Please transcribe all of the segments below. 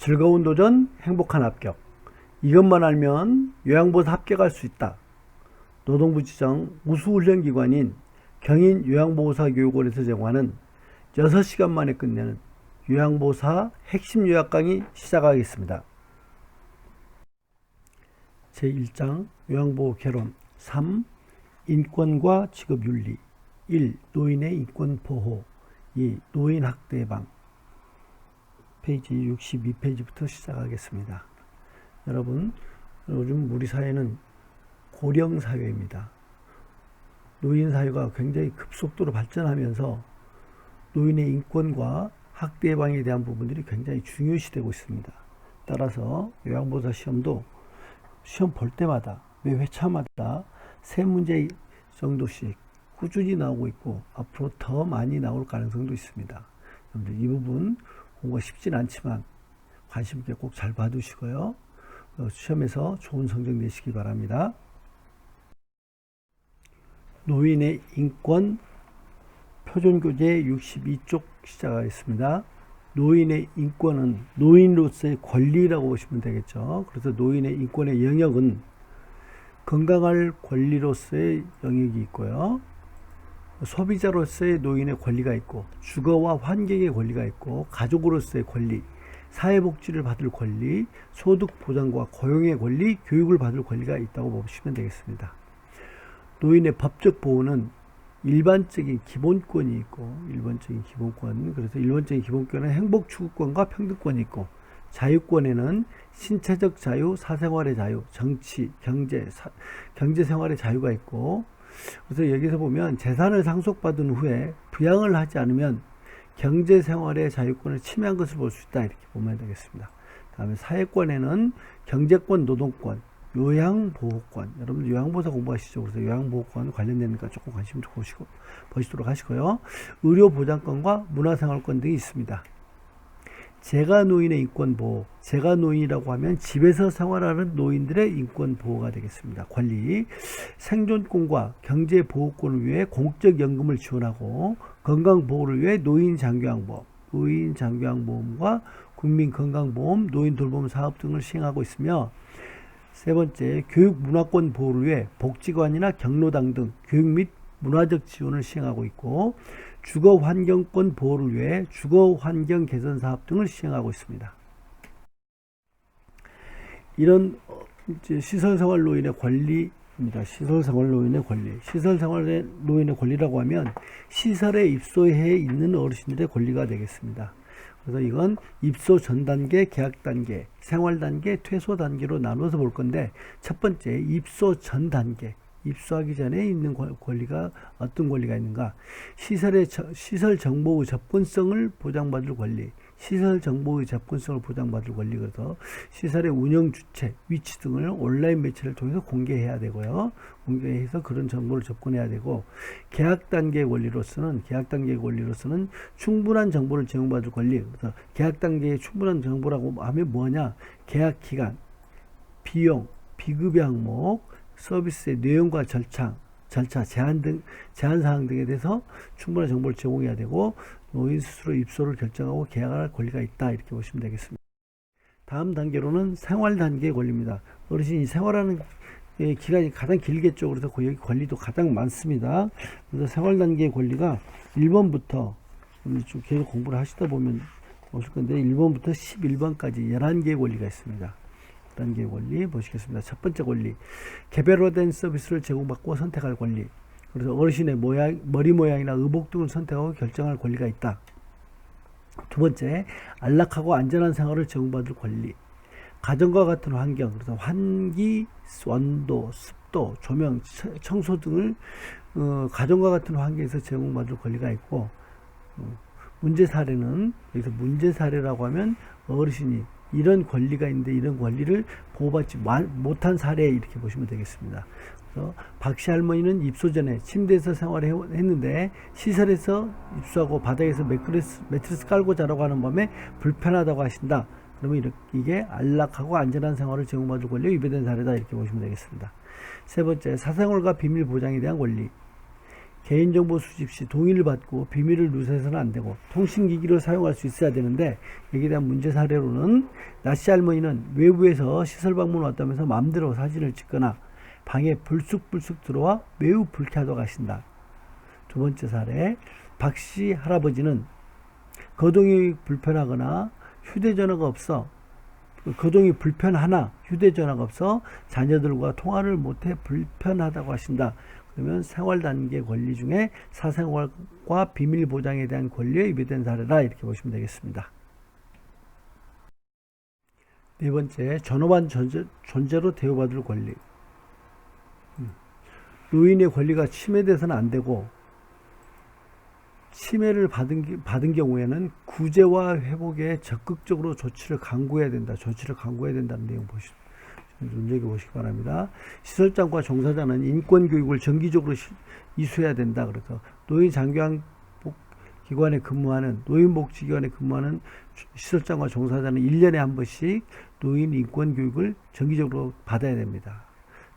즐거운 도전, 행복한 합격. 이것만 알면 요양보호사 합격할 수 있다. 노동부 지정 우수훈련기관인 경인 요양보호사 교육원에서 제공하는 6시간 만에 끝내는 요양보호사 핵심 요약 강의 시작하겠습니다. 제1장 요양보호 개론 3. 인권과 직업윤리 1. 노인의 인권 보호 2. 노인 학대 예방 페이지 62페이지부터 시작하겠습니다. 여러분, 요즘 우리 사회는 고령 사회입니다. 노인 사회가 굉장히 급속도로 발전하면서 노인의 인권과 학대 예방에 대한 부분들이 굉장히 중요시되고 있습니다. 따라서 요양보호사 시험도 시험 볼 때마다 매 회차마다 세 문제 정도씩 꾸준히 나오고 있고 앞으로 더 많이 나올 가능성도 있습니다. 여러분들 이 부분 공부가 쉽진 않지만 관심 있게 꼭 잘 봐두시고요. 어, 시험에서 좋은 성적 내시기 바랍니다. 노인의 인권 표준교재 62쪽 시작하겠습니다. 노인의 인권은 노인으로서의 권리라고 보시면 되겠죠. 그래서 노인의 인권의 영역은 건강할 권리로서의 영역이 있고요. 소비자로서의 노인의 권리가 있고 주거와 환경의 권리가 있고 가족으로서의 권리, 사회복지를 받을 권리, 소득 보장과 고용의 권리, 교육을 받을 권리가 있다고 보시면 되겠습니다. 노인의 법적 보호는 일반적인 기본권이 있고 일반적인 기본권 그래서 일반적인 기본권은 행복 추구권과 평등권이 있고 자유권에는 신체적 자유, 사생활의 자유, 정치, 경제, 사, 경제 생활의 자유가 있고 그래서 여기서 보면 재산을 상속받은 후에 부양을 하지 않으면 경제 생활의 자유권을 침해한 것을 볼 수 있다 이렇게 보면 되겠습니다. 다음에 사회권에는 경제권, 노동권, 요양보호권. 여러분 요양보호사 공부하시죠. 그래서 요양보호권 관련되니까 조금 관심 좀 보시고 보시도록 하시고요. 의료보장권과 문화생활권 등이 있습니다. 제가 노인의 인권 보호, 제가 노인이라고 하면 집에서 생활하는 노인들의 인권 보호가 되겠습니다. 관리, 생존권과 경제 보호권을 위해 공적 연금을 지원하고 건강 보호를 위해 노인 장교양보험, 노인 장교양보험과 국민 건강보험, 노인 돌봄 사업 등을 시행하고 있으며 세 번째, 교육 문화권 보호를 위해 복지관이나 경로당 등 교육 및 문화적 지원을 시행하고 있고 주거 환경권 보호를 위해 주거 환경 개선 사업 등을 시행하고 있습니다. 이런 어, 시설 생활 노인의 권리입니다. 시설 생활 노인의 권리. 시설 생활 노인의 권리라고 하면 시설에 입소해 있는 어르신들의 권리가 되겠습니다. 그래서 이건 입소 전 단계, 계약 단계, 생활 단계, 퇴소 단계로 나눠서 볼 건데 첫 번째 입소 전 단계. 입소하기 전에 있는 권리가 어떤 권리가 있는가? 시설의 시설 정보의 접근성을 보장받을 권리, 시설 정보의 접근성을 보장받을 권리 그래서 시설의 운영 주체, 위치 등을 온라인 매체를 통해서 공개해야 되고요. 공개해서 그런 정보를 접근해야 되고 계약 단계 권리로서는 계약 단계 권리로서는 충분한 정보를 제공받을 권리. 그래서 계약 단계의 충분한 정보라고 하면 뭐냐? 계약 기간, 비용, 비급여 항목 서비스의 내용과 절차, 절차, 제한 등, 제한 사항 등에 대해서 충분한 정보를 제공해야 되고, 노인 스스로 입소를 결정하고 계약할 권리가 있다. 이렇게 보시면 되겠습니다. 다음 단계로는 생활 단계 권리입니다. 어르신이 생활하는 기간이 가장 길겠죠. 그래서 그 여기 권리도 가장 많습니다. 그래서 생활 단계 권리가 1번부터 쭉 계속 공부를 하시다 보면 오실 건데 1번부터 11번까지 11개의 권리가 있습니다. 단계 권리 보시겠습니다. 첫 번째 권리. 개별화된 서비스를 제공받고 선택할 권리. 그래서 어르신의 모양, 머리 모양이나 의복 등을 선택하고 결정할 권리가 있다. 두 번째, 안락하고 안전한 생활을 제공받을 권리. 가정과 같은 환경, 그래서 환기, 온도, 습도, 조명, 청소 등을 어, 가정과 같은 환경에서 제공받을 권리가 있고 어, 문제 사례는 여기서 문제 사례라고 하면 어르신이 이런 권리가 있는데 이런 권리를 보호받지 못한 사례 이렇게 보시면 되겠습니다. 그래서 박씨 할머니는 입소 전에 침대에서 생활했는데 시설에서 입소하고 바닥에서 매트리스, 매트리스 깔고 자라고 하는 밤에 불편하다고 하신다. 그러면 이렇게 이게 안락하고 안전한 생활을 제공받을 권리에 위배된 사례다 이렇게 보시면 되겠습니다. 세 번째 사생활과 비밀 보장에 대한 권리. 개인정보 수집 시 동의를 받고 비밀을 누설해서는 안 되고 통신기기를 사용할 수 있어야 되는데 여기에 대한 문제 사례로는 나씨 할머니는 외부에서 시설 방문 왔다면서 마음대로 사진을 찍거나 방에 불쑥불쑥 들어와 매우 불쾌하다고 하신다. 두 번째 사례 박씨 할아버지는 거동이 불편하거나 휴대전화가 없어 거동이 불편하나 휴대전화가 없어 자녀들과 통화를 못해 불편하다고 하신다. 그러면 생활 단계 권리 중에 사생활과 비밀 보장에 대한 권리에 위배된 사례라 이렇게 보시면 되겠습니다. 네 번째, 전업한 존재, 존재로 대우받을 권리. 음. 노인의 권리가 침해돼서는 안 되고 침해를 받은, 기- 받은 경우에는 구제와 회복에 적극적으로 조치를 강구해야 된다. 조치를 강구해야 된다는 내용 보시, 눈여겨 보시기 바랍니다. 시설장과 종사자는 인권 교육을 정기적으로 시- 이수해야 된다. 그래서 노인 장교환 복- 기관에 근무하는 노인 복지 기관에 근무하는 주- 시설장과 종사자는 1년에 한 번씩 노인 인권 교육을 정기적으로 받아야 됩니다.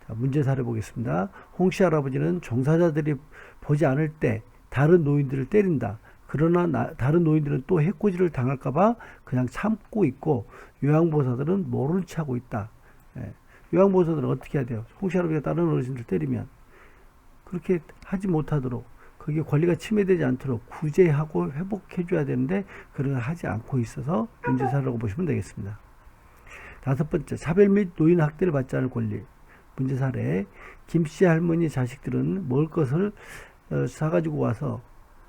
자, 문제 사례 보겠습니다. 홍씨 할아버지는 종사자들이 보지 않을 때 다른 노인들을 때린다. 그러나 나- 다른 노인들은 또 해코지를 당할까봐 그냥 참고 있고 요양보호사들은 모른 체 하고 있다. 예. 요양보호사들은 어떻게 해야 돼요? 홍씨 할아버지가 다른 어르신들 때리면 그렇게 하지 못하도록 그게 권리가 침해되지 않도록 구제하고 회복해줘야 되는데 그런 걸 하지 않고 있어서 문제사라고 보시면 되겠습니다. 다섯 번째, 차별 및 노인 학대를 받지 않을 권리. 문제 사례. 김씨 할머니 자식들은 먹을 것을 어, 사가지고 와서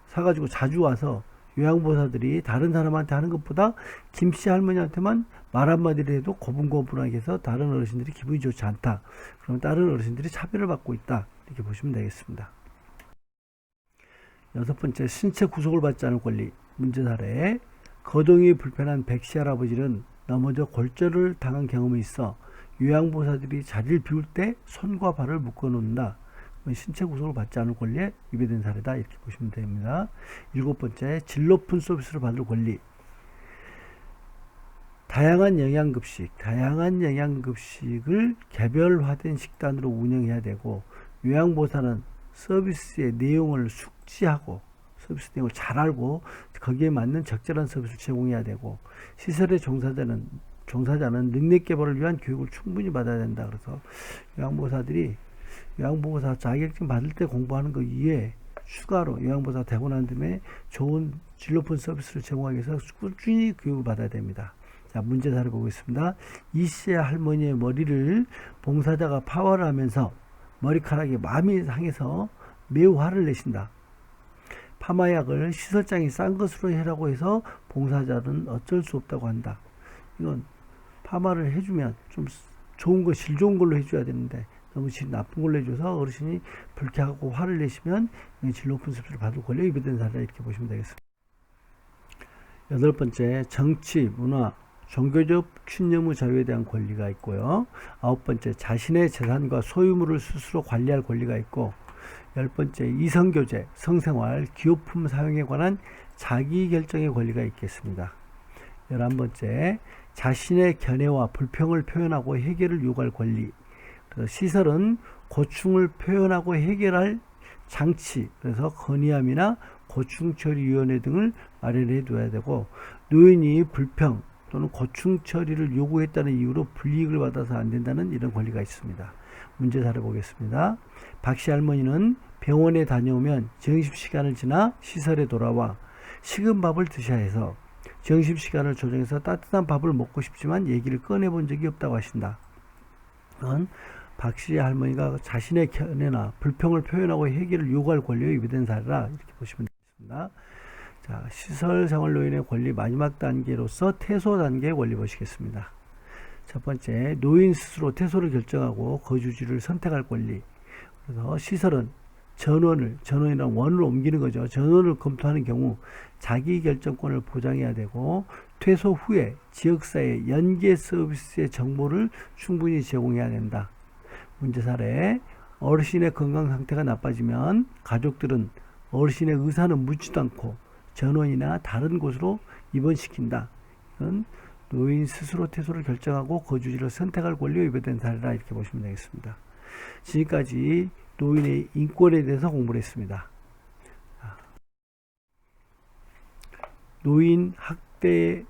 사가지고 자주 와서 요양보호사들이 다른 사람한테 하는 것보다 김씨 할머니한테만 말 한마디를 해도 고분고분하게 해서 다른 어르신들이 기분이 좋지 않다. 그러면 다른 어르신들이 차별을 받고 있다. 이렇게 보시면 되겠습니다. 여섯 번째, 신체 구속을 받지 않을 권리. 문제 사례. 거동이 불편한 백씨 할아버지는 넘어져 골절을 당한 경험이 있어 요양보호사들이 자리를 비울 때 손과 발을 묶어 놓는다. 신체 구속을 받지 않을 권리에 위배된 사례다. 이렇게 보시면 됩니다. 일곱 번째, 질 높은 서비스를 받을 권리. 다양한 영양급식, 다양한 영양급식을 개별화된 식단으로 운영해야 되고 요양보호사는 서비스의 내용을 숙지하고 서비스 내용을 잘 알고 거기에 맞는 적절한 서비스를 제공해야 되고 시설의 종사자는 종사자는 능력 개발을 위한 교육을 충분히 받아야 된다. 그래서 요양보호사들이 요양보호사 자격증 받을 때 공부하는 거 이외에 추가로 요양보호사 되고 난 다음에 좋은 질 높은 서비스를 제공하기 위해서 꾸준히 교육을 받아야 됩니다. 자, 문제 사를 보고 있습니다. 이 씨의 할머니의 머리를 봉사자가 파워를 하면서 머리카락이 마음이 상해서 매우 화를 내신다. 파마약을 시설장이 싼 것으로 해라고 해서 봉사자는 어쩔 수 없다고 한다. 이건 파마를 해주면 좀 좋은 거, 질 좋은 걸로 해줘야 되는데 질 나쁜 걸로 해줘서 어르신이 불쾌하고 화를 내시면 이질 높은 습수를 받을 권리에 위배된 사례 이렇게 보시면 되겠습니다. 여덟 번째, 정치, 문화, 종교적 신념의 자유에 대한 권리가 있고요. 아홉 번째, 자신의 재산과 소유물을 스스로 관리할 권리가 있고, 열 번째, 이성교제, 성생활, 기호품 사용에 관한 자기결정의 권리가 있겠습니다. 열한 번째, 자신의 견해와 불평을 표현하고 해결을 요구할 권리. 그래서 시설은 고충을 표현하고 해결할 장치, 그래서 건의함이나 고충 처리 위원회 등을 마련해 둬야 되고, 노인이 불평 또는 고충 처리를 요구했다는 이유로 불이익을 받아서 안 된다는 이런 권리가 있습니다. 문제 사례 보겠습니다. 박씨 할머니는 병원에 다녀오면 점심시간을 지나 시설에 돌아와 식은 밥을 드셔야 해서 점심시간을 조정해서 따뜻한 밥을 먹고 싶지만 얘기를 꺼내본 적이 없다고 하신다. 이건 박씨 할머니가 자신의 견해나 불평을 표현하고 해결을 요구할 권리에 위배된 사례라 이렇게 보시면 되겠습니다. 자, 시설 생활 노인의 권리 마지막 단계로서 퇴소 단계의 권리 보시겠습니다. 첫 번째, 노인 스스로 퇴소를 결정하고 거주지를 선택할 권리. 그래서 시설은 전원을, 전원이랑 원을 옮기는 거죠. 전원을 검토하는 경우 자기 결정권을 보장해야 되고, 퇴소 후에 지역사회 연계 서비스의 정보를 충분히 제공해야 된다. 문제 사례. 어르신의 건강 상태가 나빠지면 가족들은 어르신의 의사는 묻지도 않고 전원이나 다른 곳으로 입원시킨다. 이건 노인 스스로 퇴소를 결정하고 거주지를 선택할 권리에 위배된 사례라 이렇게 보시면 되겠습니다. 지금까지 노인의 인권에 대해서 공부를 했습니다. 노인 학대에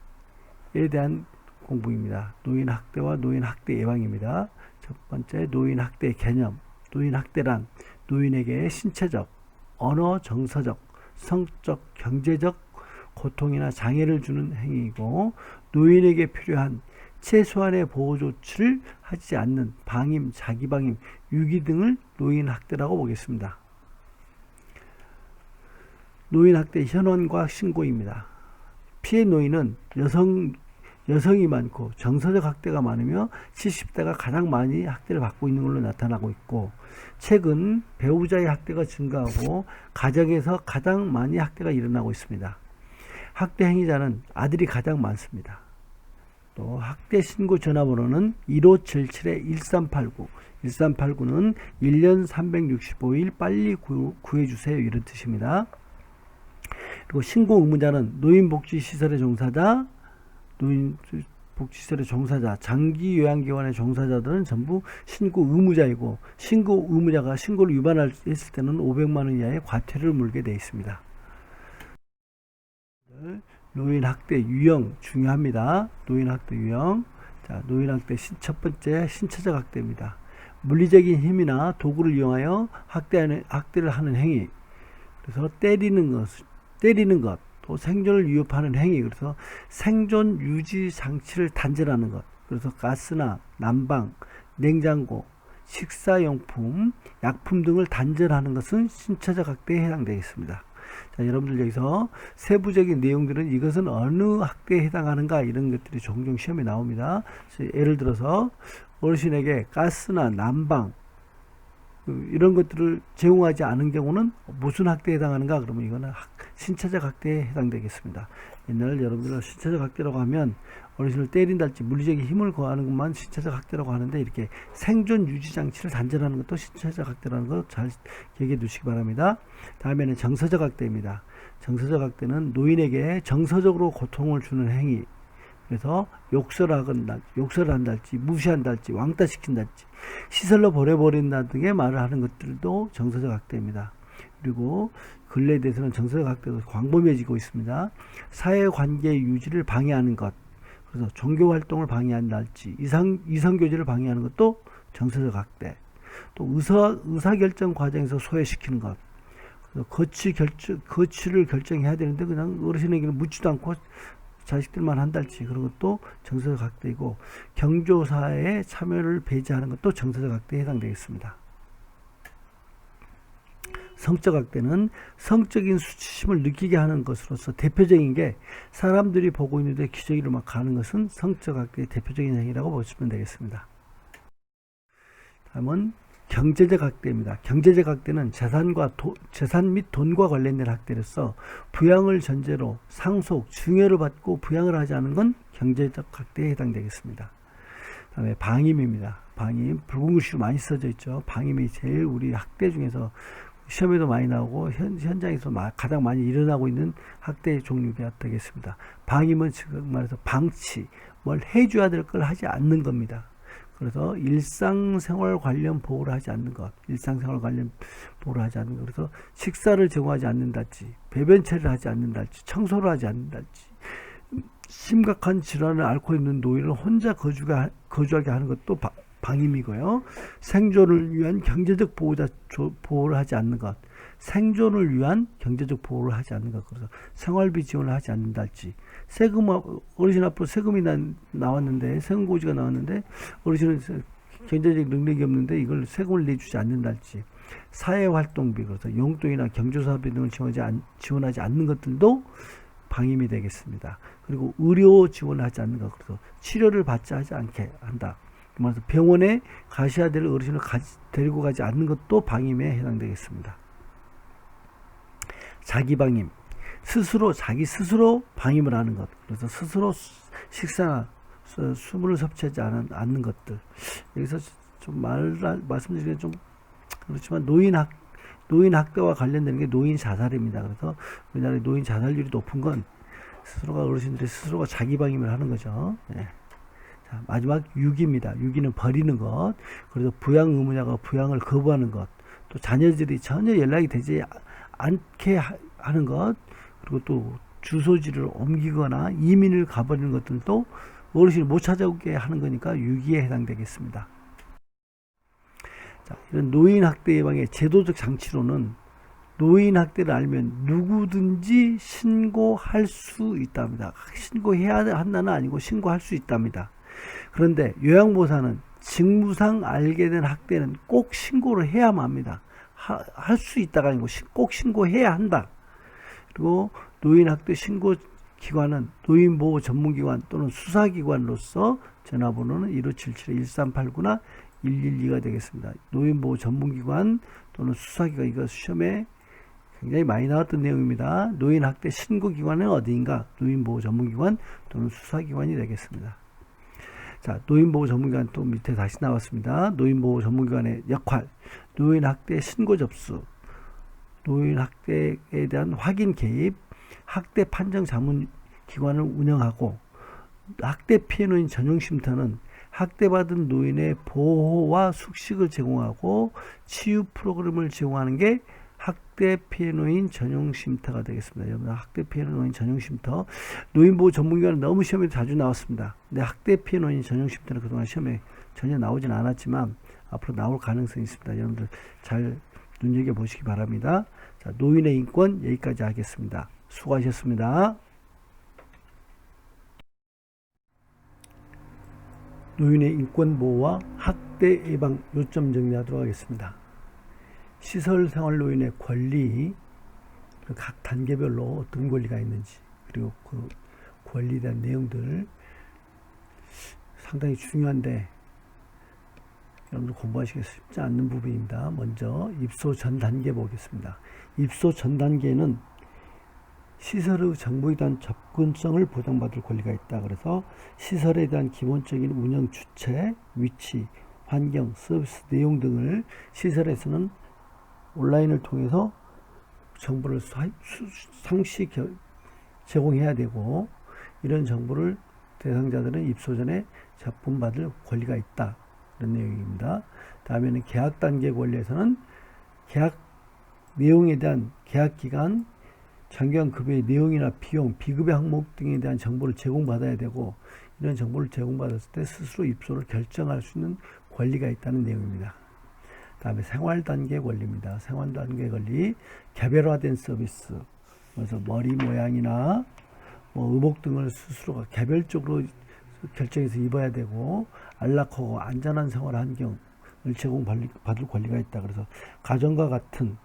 대한 공부입니다. 노인 학대와 노인 학대 예방입니다. 첫 번째 노인 학대 개념. 노인 학대란 노인에게 신체적, 언어 정서적, 성적, 경제적 고통이나 장애를 주는 행위이고 노인에게 필요한 최소한의 보호 조치를 하지 않는 방임, 자기방임, 유기 등을 노인 학대라고 보겠습니다. 노인 학대 현원과 신고입니다. 피해 노인은 여성 여성이 많고 정서적 학대가 많으며 70대가 가장 많이 학대를 받고 있는 걸로 나타나고 있고 최근 배우자의 학대가 증가하고 가정에서 가장 많이 학대가 일어나고 있습니다. 학대 행위자는 아들이 가장 많습니다. 또 학대 신고 전화번호는 1577-1389 1389는 1년 365일 빨리 구, 구해주세요 이런 뜻입니다. 그리고 신고 의무자는 노인복지시설의 종사자, 노인복지시설의 종사자, 장기 요양기관의 종사자들은 전부 신고 의무자이고 신고 의무자가 신고를 위반했을 때는 500만 원 이하의 과태료를 물게 되어 있습니다. 노인 학대 유형 중요합니다. 노인 학대 유형. 자, 노인 학대 신, 첫 번째 신체적 학대입니다. 물리적인 힘이나 도구를 이용하여 학대하는, 학대를 하는 행위. 그래서 때리는 것, 때리는 것, 또 생존을 위협하는 행위. 그래서 생존 유지 장치를 단절하는 것. 그래서 가스나 난방, 냉장고, 식사용품, 약품 등을 단절하는 것은 신체적 학대에 해당되겠습니다. 자, 여러분들 여기서 세부적인 내용들은 이것은 어느 학대에 해당하는가 이런 것들이 종종 시험에 나옵니다. 예를 들어서 어르신에게 가스나 난방 그 이런 것들을 제공하지 않은 경우는 무슨 학대에 해당하는가 그러면 이거는 학, 신체적 학대에 해당되겠습니다. 옛날 여러분들 신체적 학대라고 하면 어르신을 때린달지 물리적인 힘을 거하는 것만 신체적 학대라고 하는데 이렇게 생존 유지 장치를 단절하는 것도 신체적 학대라는 거 잘 기억해 두시기 바랍니다. 다음에는 정서적 학대입니다. 정서적 학대는 노인에게 정서적으로 고통을 주는 행위. 그래서 욕설하건 욕설을 한달지 무시한달지 왕따시킨달지 시설로 보내버린다 등의 말을 하는 것들도 정서적 학대입니다. 그리고 근래에 대해서는 정서적 학대도 광범위해지고 있습니다. 사회관계 유지를 방해하는 것, 그래서 종교 활동을 방해한달지 이상 이성 교제를 방해하는 것도 정서적 학대. 또 의사 의사 결정 과정에서 소외시키는 것. 거취 결정 거취를 결정해야 되는데 그냥 어르신에게는 묻지도 않고 자식들만 한달지 그런 것도 정서적 학대이고 경조사에 참여를 배제하는 것도 정서적 학대에 해당되겠습니다. 성적 학대는 성적인 수치심을 느끼게 하는 것으로서 대표적인 게 사람들이 보고 있는데 기저귀를 막 가는 것은 성적 학대의 대표적인 행위라고 보시면 되겠습니다. 다음은 경제적 학대입니다. 경제적 학대는 재산과 도, 재산 및 돈과 관련된 학대로서 부양을 전제로 상속, 증여를 받고 부양을 하지 않은 건 경제적 학대에 해당되겠습니다. 다음에 방임입니다. 방임 글씨로 많이 써져 있죠. 방임이 제일 우리 학대 중에서 시험에도 많이 나오고 현, 현장에서 가장 많이 일어나고 있는 학대 종류가 되겠습니다. 방임은 지금 말해서 방치, 뭘 해줘야 될 걸 하지 않는 겁니다. 그래서 일상생활 관련 보호를 하지 않는 것, 일상생활 관련 보호를 하지 않는 것, 그래서 식사를 제공하지 않는다지, 배변 처리를 하지 않는다지, 청소를 하지 않는다지, 심각한 질환을 앓고 있는 노인을 혼자 거주가, 거주하게 하는 것도 방임이고요. 생존을 위한 경제적 보호자, 보호를 하지 않는 것. 생존을 위한 경제적 보호를 하지 않는 것. 그래서 생활비 지원을 하지 않는다 할지. 세금, 어르신 앞으로 세금이 난, 나왔는데, 세금 고지가 나왔는데, 어르신은 경제적 능력이 없는데 이걸 세금을 내주지 않는다 할지. 사회활동비, 그래서 용돈이나 경조사비 등을 지원하지, 않, 지원하지 않는 것들도 방임이 되겠습니다. 그리고 의료 지원을 하지 않는 것, 그래서 치료를 받지 하지 않게 한다. 그래서 병원에 가셔야 될 어르신을 가지, 데리고 가지 않는 것도 방임에 해당되겠습니다. 자기 방임. 스스로, 자기 스스로 방임을 하는 것. 그래서 스스로 식사나 수분을 섭취하지 않은, 않는 것들. 여기서 좀 말, 말씀드리기 좀 그렇지만 노인 학, 노인 학대와 관련되는 게 노인 자살입니다. 그래서 우리나라의 노인 자살률이 높은 건 스스로가 어르신들이 스스로가 자기 방임을 하는 거죠. 네. 자, 마지막 6입니다. 6위는 버리는 것. 그래서 부양 의무자가 부양을 거부하는 것. 또 자녀들이 전혀 연락이 되지 않게 하는 것. 그리고 또 주소지를 옮기거나 이민을 가버리는 것들도 어르신이 못 찾아오게 하는 거니까 유기에 해당되겠습니다. 자, 이런 노인 학대 예방의 제도적 장치로는 노인 학대를 알면 누구든지 신고할 수 있답니다. 신고해야 한다는 아니고 신고할 수 있답니다. 그런데 요양보호사는 직무상 알게 된 학대는 꼭 신고를 해야만 합니다. 할 수 있다가 아니고 시- 꼭 신고해야 한다. 그리고 노인학대 신고 기관은 노인보호 전문기관 또는 수사기관으로서 전화번호는 1577-1389나 112가 되겠습니다. 노인보호 전문기관 또는 수사기관 이거 시험에 굉장히 많이 나왔던 내용입니다. 노인학대 신고기관은 어디인가? 노인보호 전문기관 또는 수사기관이 되겠습니다. 자, 노인보호 전문기관 또 밑에 다시 나왔습니다. 노인보호 전문기관의 역할, 노인학대 신고 접수, 노인 학대에 대한 확인 개입, 학대 판정 자문 기관을 운영하고 학대 피해 노인 전용 쉼터는 학대받은 노인의 보호와 숙식을 제공하고 치유 프로그램을 제공하는 게 학대 피해 노인 전용 쉼터가 되겠습니다. 여러분 학대 피해 노인 전용 쉼터 노인 보호 전문기관은 너무 시험에 자주 나왔습니다. 근데 학대 피해 노인 전용 쉼터는 그동안 시험에 전혀 나오진 않았지만 앞으로 나올 가능성이 있습니다. 여러분들 잘 눈여겨 보시기 바랍니다. 자, 노인의 인권 여기까지 하겠습니다. 수고하셨습니다. 노인의 인권 보호와 학대 예방 요점 정리하도록 하겠습니다. 시설 생활 노인의 권리 그각 단계별로 어떤 권리가 있는지 그리고 그 권리에 대한 내용들 상당히 중요한데 여러분들 공부하시기 쉽지 않는 부분입니다. 먼저 입소 전 단계 보겠습니다. 입소 전 단계는 시설의 정보에 대한 접근성을 보장받을 권리가 있다. 그래서 시설에 대한 기본적인 운영 주체, 위치, 환경, 서비스 내용 등을 시설에서는 온라인을 통해서 정보를 상시 겨- 제공해야 되고 이런 정보를 대상자들은 입소 전에 접근받을 권리가 있다. 이런 내용입니다. 다음에는 계약 단계 권리에서는 계약 내용에 대한 계약 기간, 장기간 급여의 내용이나 비용, 비급여 항목 등에 대한 정보를 제공받아야 되고 이런 정보를 제공받았을 때 스스로 입소를 결정할 수 있는 권리가 있다는 내용입니다. 다음에 생활 단계 권리입니다. 생활 단계 권리, 개별화된 서비스. 그래서 머리 모양이나 뭐 의복 등을 스스로가 개별적으로 결정해서 입어야 되고 안락하고 안전한 생활 환경을 제공받을 권리가 있다. 그래서 가정과 같은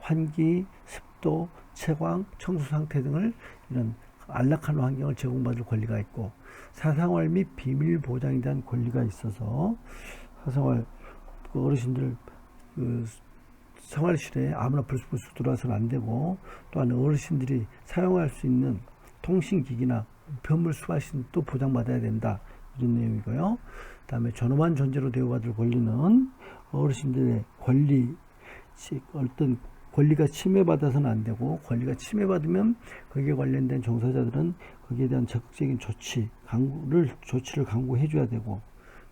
환기, 습도, 채광, 청소 상태 등을 이런 안락한 환경을 제공받을 권리가 있고 사생활 및 비밀 보장에 대한 권리가 있어서 사생활 그 어르신들 그 생활실에 아무나 불쑥불쑥 들어와서는 안 되고 또한 어르신들이 사용할 수 있는 통신기기나 변물 수화신 또 보장받아야 된다 이런 내용이고요. 그다음에 존엄한 존재로 대우받을 권리는 어르신들의 권리 치- 어떤 권리가 침해받아서는 안 되고 권리가 침해받으면 거기에 관련된 종사자들은 거기에 대한 적극적인 조치 강구를 조치를 강구해 줘야 되고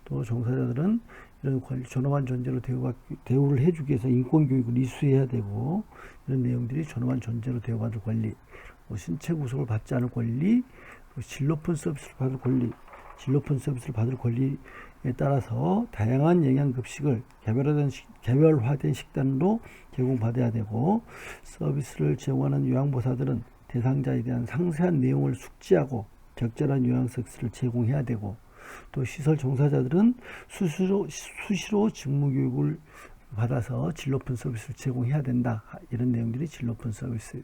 또 종사자들은 이런 권리, 존엄한 존재로 대우받, 대우를 해주기 위해서 인권교육을 이수해야 되고 이런 내용들이 존엄한 존재로 대우받을 권리 뭐 신체 구속을 받지 않을 권리 또질 높은 서비스를 받을 권리 질 높은 서비스를 받을 권리에 따라서 다양한 영양급식을 개별화된, 식, 개별화된 식단으로 제공받아야 되고 서비스를 제공하는 요양보사들은 대상자에 대한 상세한 내용을 숙지하고 적절한 요양 서비스를 제공해야 되고 또 시설 종사자들은 수시로, 수시로 직무교육을 받아서 질 높은 서비스를 제공해야 된다. 이런 내용들이 질 높은 서비스를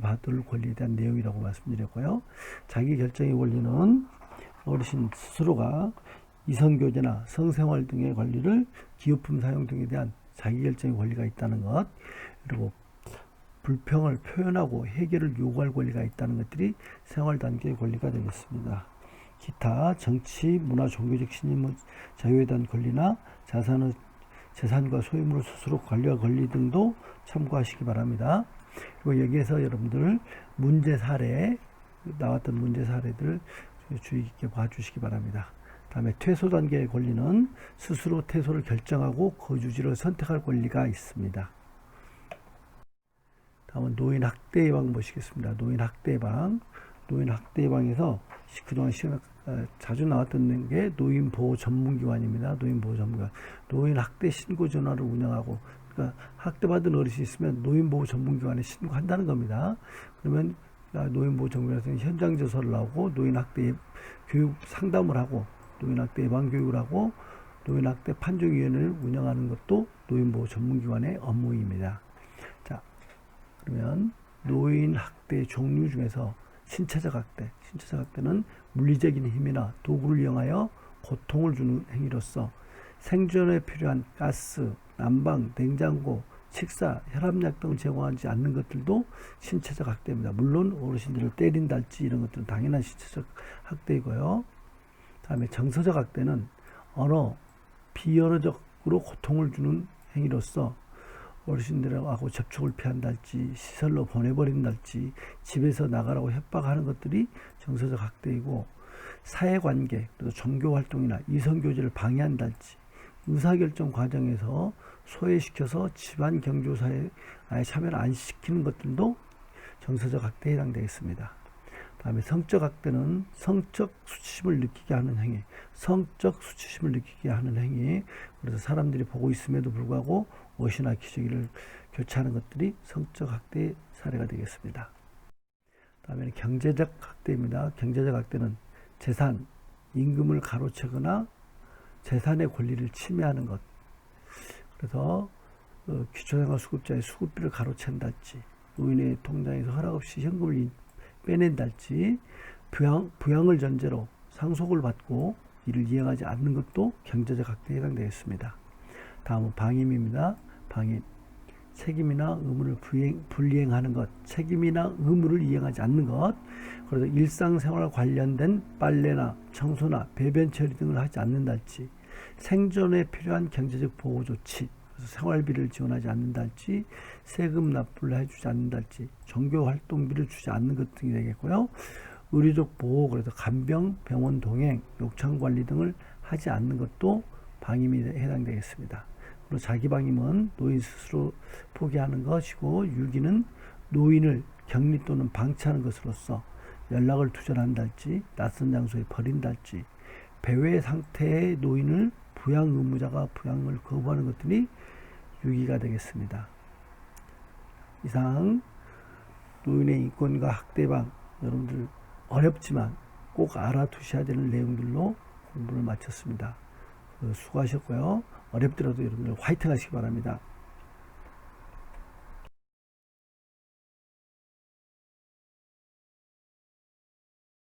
받을 권리에 대한 내용이라고 말씀드렸고요. 자기 결정의 권리는 어르신 스스로가 이성교제나 성생활 등의 권리를 기업품 사용 등에 대한 자기결정의 권리가 있다는 것 그리고 불평을 표현하고 해결을 요구할 권리가 있다는 것들이 생활 단계의 권리가 되겠습니다. 기타 정치, 문화, 종교적 신임 자유에 대한 권리나 자산의 재산과 소유물을 스스로 관리할 권리 등도 참고하시기 바랍니다. 그리고 여기에서 여러분들 문제 사례 나왔던 문제 사례들 주의 깊게 봐주시기 바랍니다. 다음에 퇴소 단계의 권리는 스스로 퇴소를 결정하고 거주지를 선택할 권리가 있습니다. 다음은 노인 학대 예방 보시겠습니다. 노인 학대 예방 노인 학대 예방에서 시- 그동안 시간 어, 자주 나왔던 게 노인 보호 전문기관입니다. 노인 보호 전문기관. 노인 학대 신고 전화를 운영하고 그러니까 학대받은 어르신이 있으면 노인 보호 전문기관에 신고한다는 겁니다. 그러면 아, 노인 보호 전문기관에서 현장 조사를 하고 노인 학대 예- 교육 상담을 하고 노인 학대 예방 교육을 하고 노인 학대 판정위원회를 운영하는 것도 노인 보호 전문기관의 업무입니다. 자, 그러면 노인 학대 종류 중에서 신체적 학대, 신체적 학대는 물리적인 힘이나 도구를 이용하여 고통을 주는 행위로서 생존에 필요한 가스, 난방, 냉장고, 식사, 혈압약 등을 제공하지 않는 것들도 신체적 학대입니다. 물론 어르신들을 때린달지 이런 것들은 당연한 신체적 학대이고요. 다음에 정서적 학대는 언어, 비언어적으로 고통을 주는 행위로서 어르신들하고 접촉을 피한달지 시설로 보내버린달지 집에서 나가라고 협박하는 것들이 정서적 학대이고 사회관계 그리고 종교활동이나 이성교제를 방해한달지 의사결정 과정에서 소외시켜서 집안 경조사에 아예 참여를 안 시키는 것들도 정서적 학대에 해당되겠습니다. 다음에 성적 학대는 성적 수치심을 느끼게 하는 행위, 성적 수치심을 느끼게 하는 행위. 그래서 사람들이 보고 있음에도 불구하고 옷이나 기저귀를 교체하는 것들이 성적 학대의 사례가 되겠습니다. 다음에는 경제적 학대입니다. 경제적 학대는 재산, 임금을 가로채거나 재산의 권리를 침해하는 것. 그래서 어, 기초생활수급자의 수급비를 가로챈달지, 노인의 통장에서 허락 없이 현금을 인- 빼낸달지, 부양, 부양을 전제로 상속을 받고 이를 이행하지 않는 것도 경제적 학대에 해당되겠습니다. 다음은 방임입니다. 방임. 책임이나 의무를 불이행, 불이행하는 것, 책임이나 의무를 이행하지 않는 것, 그래서 일상생활 관련된 빨래나 청소나 배변 처리 등을 하지 않는달지, 생존에 필요한 경제적 보호 조치, 생활비를 지원하지 않는달지, 세금 납부를 해주지 않는달지, 종교 활동비를 주지 않는 것 등이 되겠고요. 의료적 보호, 그래서 간병, 병원 동행, 욕창 관리 등을 하지 않는 것도 방임이 해당되겠습니다. 그리고 자기 방임은 노인 스스로 포기하는 것이고 유기는 노인을 격리 또는 방치하는 것으로서 연락을 두절한달지 낯선 장소에 버린달지 배회 상태의 노인을 부양 의무자가 부양을 거부하는 것들이 유기가 되겠습니다. 이상 노인의 인권과 학대방 여러분들 어렵지만 꼭 알아두셔야 되는 내용들로 공부를 마쳤습니다. 그 수고하셨고요. 어렵더라도 여러분들 화이팅 하시기 바랍니다.